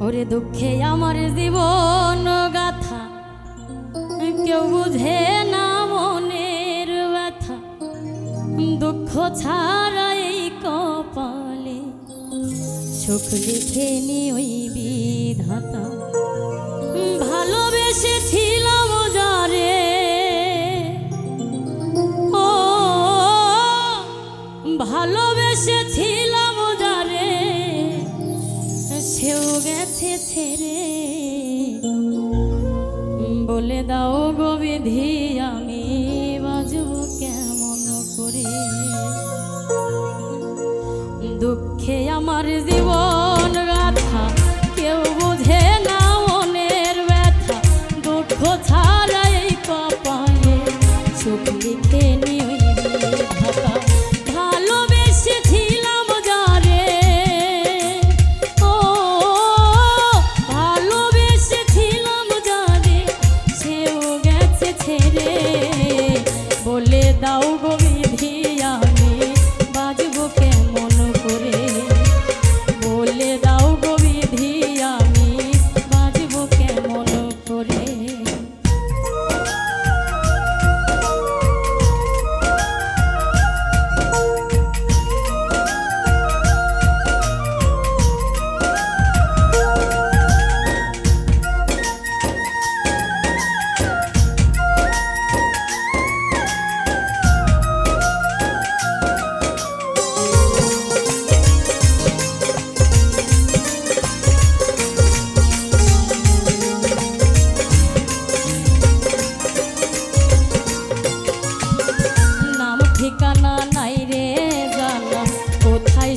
ওরে দুঃখে আমার জীবন গাথা। কেউ বুঝে না মনের ব্যথা। দুঃখ ছাড়াই কপালে সুখ লিখে নি ওই বিধাতা। ভালোবেসেছিল সেও গেছে ছেড়ে। বলে দাও গো বিধি আমি বাজব কেমন করে? দুঃখে আমার জীবন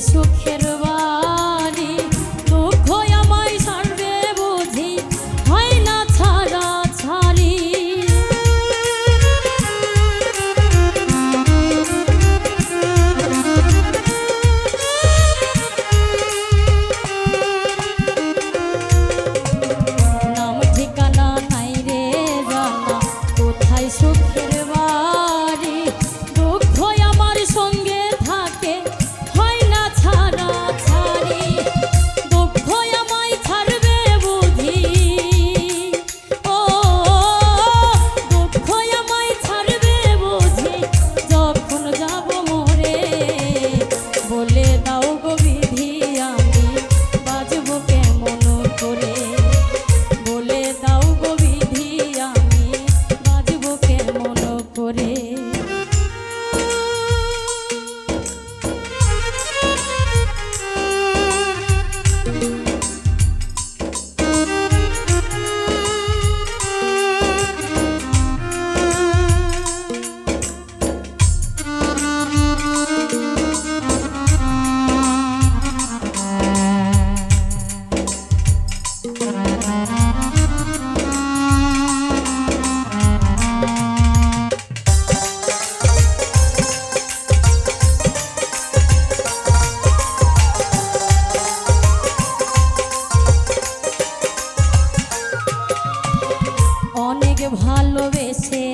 so cute. ভালোবেসে